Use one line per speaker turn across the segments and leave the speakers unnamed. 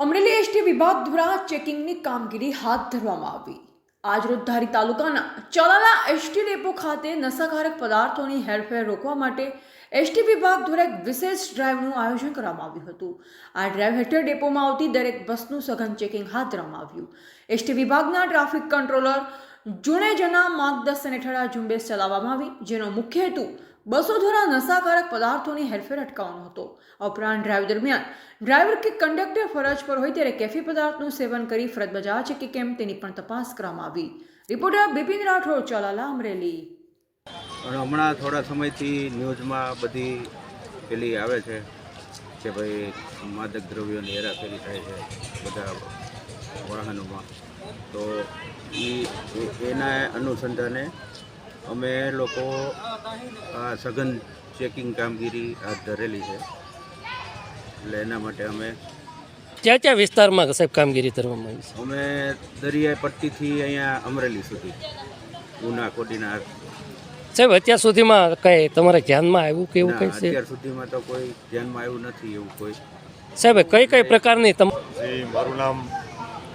Amreli ST વિભાગ દ્વારા ચેકિંગની કામગીરી હાથ ધરવામાં આવી. આજરોજ ધારી તાલુકાના ચલાલા એસટી ડેપો ખાતે નશાકારક પદાર્થોની હેરફેર રોકવા માટે એસટી વિભાગ દ્વારા એક વિશેષ ડ્રાઈવનું આયોજન કરવામાં આવ્યું હતું. આ ડ્રાઈવ હેઠળ ડેપોમાં આવતી દરેક બસનું સઘન ચેકિંગ હાથ ધરવામાં આવ્યું. એસટી વિભાગના ટ્રાફિક કંટ્રોલર જુણેજના માર્ગદર્શન હેઠળ આ ઝુંબેશ ચલાવવામાં આવી, જેનો મુખ્ય હેતુ બસો દ્વારા નશાકારક પદાર્થોની હેરફેર અટકાવવાનો હતો. ઉપરાંત ડ્રાઈવ દરમિયાન ડ્રાઈવર કે કંડક્ટર ફરજ પર હોય ત્યારે કેફી પદાર્થનું સેવન કરી ફરજ બજાવે છે કે કેમ તેની પણ તપાસ કરવામાં આવી. રિપોર્ટર બિપિન રાઠોડ, ચલાલા અમરેલી.
હમણાં થોડા સમયથી ન્યૂઝમાં બધી પેલી આવે છે કે ભાઈ માદક દ્રવ્યોની હેરાફેરી થાય છે, બધા વાહનોમાં. તો એ એના અનુસંધાને અમે લોકો આ સઘન ચેકિંગ કામગીરી હાથ ધરેલી છે. એટલે એના માટે અમે
ક્યાં ક્યાં વિસ્તારમાં સાહેબ કામગીરી કરવામાં આવી છે?
અમે દરિયાઈ પટ્ટીથી અહીંયા અમરેલી સુધી ઉના કોડીના
સાહેબ અત્યાર સુધીમાં કઈ તમારા ધ્યાનમાં આવ્યું કે એવું
કઈ
કંઈ છે?
અત્યાર સુધીમાં તો કોઈ ધ્યાનમાં આવ્યું નથી એવું કોઈ.
સાહેબ કઈ કઈ પ્રકારની
તમારું મારું નામ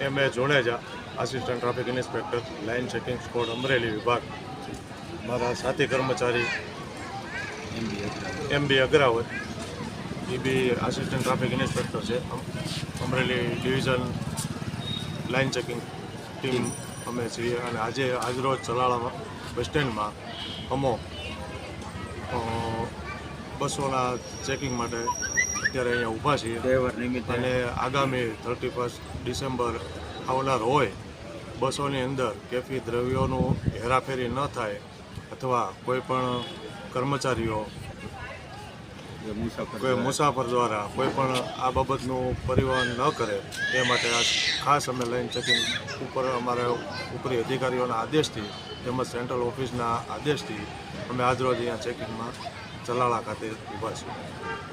M A Jadeja. Assistant traffic inspector line checking squad Amreli વિભાગ. મારા સાથી કર્મચારી M B Agravat A B assistant traffic inspector છે. Amreli division line checking team અમે છીએ અને આજે આજરોજ ચલાળામાં બસ સ્ટેન્ડમાં અમો બસોના ચેકિંગ માટે અત્યારે અહીંયા ઊભા છીએ. અને આગામી થર્ટી ફર્સ્ટ ડિસેમ્બર આવનાર હોય બસોની અંદર કેફી દ્રવ્યોનું હેરાફેરી ન થાય અથવા કોઈ પણ કર્મચારીઓ કોઈ મુસાફર દ્વારા કોઈ પણ આ બાબતનું પરિવહન ન કરે એ માટે આ ખાસ અમે લાઈન ચેકિંગ ઉપર અમારા ઉપરી અધિકારીઓના આદેશથી તેમજ સેન્ટ્રલ ઓફિસના આદેશથી અમે આજરોજ અહીંયા ચેકિંગમાં ચલાળા ખાતે ઊભા છીએ.